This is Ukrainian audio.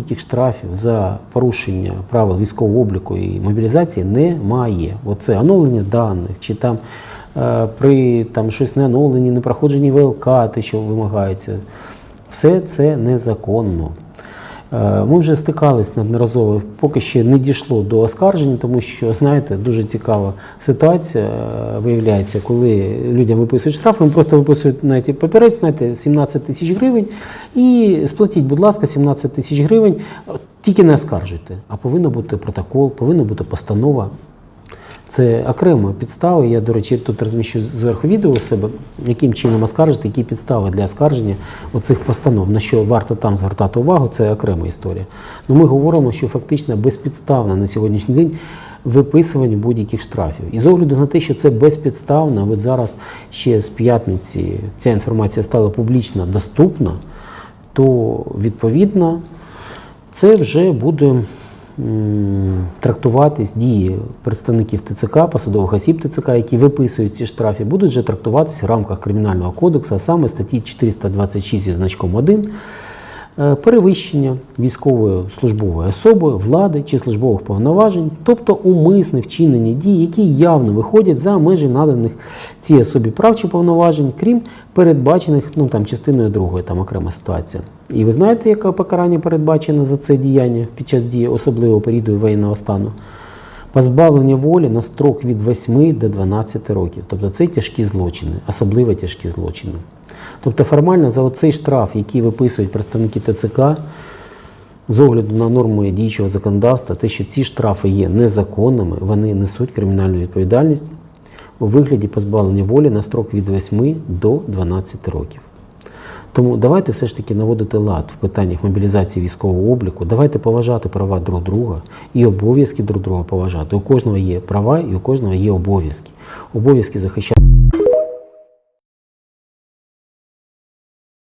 Ніяких штрафів за порушення правил військового обліку і мобілізації немає. Оце оновлення даних, чи там е, при там, щось не оновленні, не проходженні ВЛК, те, що вимагається. Все це незаконно. Е, Ми вже стикались неодноразово, поки ще не дійшло до оскаржень, тому що, знаєте, дуже цікава ситуація е, виявляється, коли людям виписують штраф, вони просто виписують знаєте, папірець, знаєте, 17 тисяч гривень, і сплатіть, будь ласка, 17 тисяч гривень, тільки не оскаржуйте. А повинен бути протокол, повинна бути постанова. Це окрема підстава. Я, до речі, тут розміщу зверху відео у себе, яким чином оскаржити, які підстави для оскарження оцих постанов. На що варто там звертати увагу, це окрема історія. Ну ми говоримо, що фактично безпідставно на сьогоднішній день виписування будь-яких штрафів. І з огляду на те, що це безпідставно, от зараз ще з п'ятниці ця інформація стала публічно доступна, то відповідно це вже буде трактуватись дії представників ТЦК, посадових осіб ТЦК, які виписують ці штрафи, будуть вже трактуватись в рамках Кримінального кодексу, а саме статті 426 зі значком 1 е, перевищення військової службової особи, влади чи службових повноважень, тобто умисне вчинення дій, які явно виходять за межі наданих цій особі прав чи повноважень, крім передбачених ну, там, частиною другої, там окрема ситуація. І ви знаєте, яке покарання передбачено за це діяння під час дії особливого періоду воєнного стану? Позбавлення волі на строк від 8 до 12 років. Тобто це тяжкі злочини, особливо тяжкі злочини. Тобто формально за оцей штраф, який виписують представники ТЦК, з огляду на норми діючого законодавства, те, що ці штрафи є незаконними, вони несуть кримінальну відповідальність у вигляді позбавлення волі на строк від 8 до 12 років. Тому давайте все ж таки наводити лад в питаннях мобілізації військового обліку. Давайте поважати права друг друга і обов'язки друг друга поважати. У кожного є права і у кожного є обов'язки. Обов'язки захищати.